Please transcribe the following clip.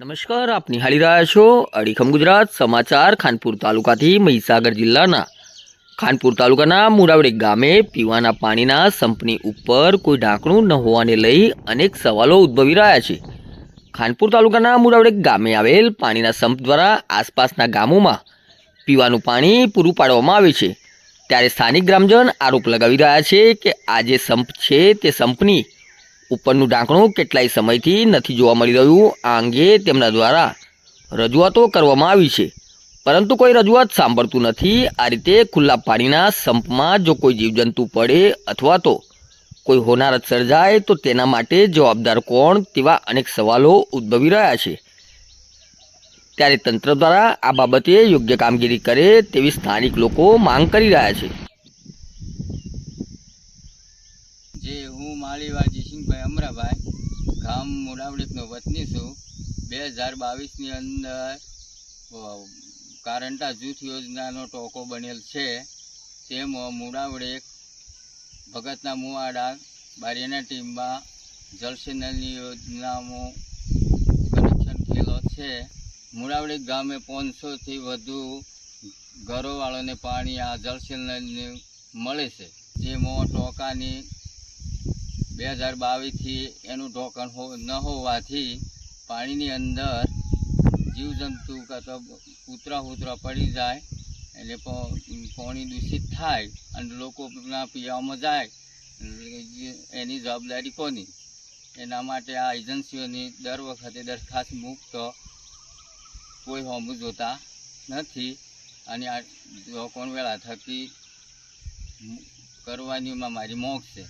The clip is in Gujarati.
નમસ્કાર આપ નિહાળી રહ્યા છો અડીખમ ગુજરાત સમાચાર ખાનપુર તાલુકાથી મહીસાગર જિલ્લાના. ખાનપુર તાલુકાના મુરાવડી ગામે પીવાના પાણીના સંપની ઉપર કોઈ ઢાંકણું ન હોવાને લઈ અનેક સવાલો ઉદ્ભવી રહ્યા છે. ખાનપુર તાલુકાના મુરાવડી ગામે આવેલ પાણીના સંપ દ્વારા આસપાસના ગામોમાં પીવાનું પાણી પૂરું પાડવામાં આવે છે. ત્યારે સ્થાનિક ગ્રામજન આરોપ લગાવી રહ્યા છે કે આ જે સંપ છે તે સંપની ઉપરનું ઢાંકણું કેટલાય સમયથી નથી જોવા મળી રહ્યું. આ અંગે તેમના દ્વારા રજૂઆતો કરવામાં આવી છે. પરંતુ કોઈ રજૂઆત સાંભળતું નથી. આ રીતે ખુલ્લા પાણીના સંપમાં જો કોઈ જીવજંતુ પડે અથવા તો કોઈ હોનારત સર્જાય, તો તેના માટે જવાબદાર કોણ તેવા અનેક સવાલો ઉદ્ભવી રહ્યા છે. ત્યારે તંત્ર દ્વારા આ બાબતે યોગ્ય કામગીરી કરે તેવી સ્થાનિક લોકો માંગ કરી રહ્યા છે. જે હું માળીવા જયસિંહભાઈ અમરાભાઈ, ગામ મોડાવડીકનો વતની છું. બે હજાર બાવીસની અંદર કારંટા જૂથ યોજનાનો ટોકો બનેલ છે. તેમાં મુડાવડેક ભગતના મુવાડા બારીના ટીમમાં જળસેનલની યોજનામાં કનેક્શન થયેલો છે. મુડાવડેક ગામે પાંચસોથી વધુ ઘરોવાળાને પાણી આ જળસેનલને મળે છે. જેમાં ટોકાની બે હજાર બાવીસથી એનું ઢોકણ હો, ન હોવાથી પાણીની અંદર જીવજંતુ કાં તો કૂતરા કૂતરા પડી જાય, એટલે પાણી દૂષિત થાય અને લોકોના પીવામાં જાય. એની જવાબદારી કોની? એના માટે આ એજન્સીઓની દર વખતે દરખાસ્ત મુક્ત કોઈ હોમું જોતા નથી અને આ લોકોને વેળા થકી કરવાની મારી મોખ છે.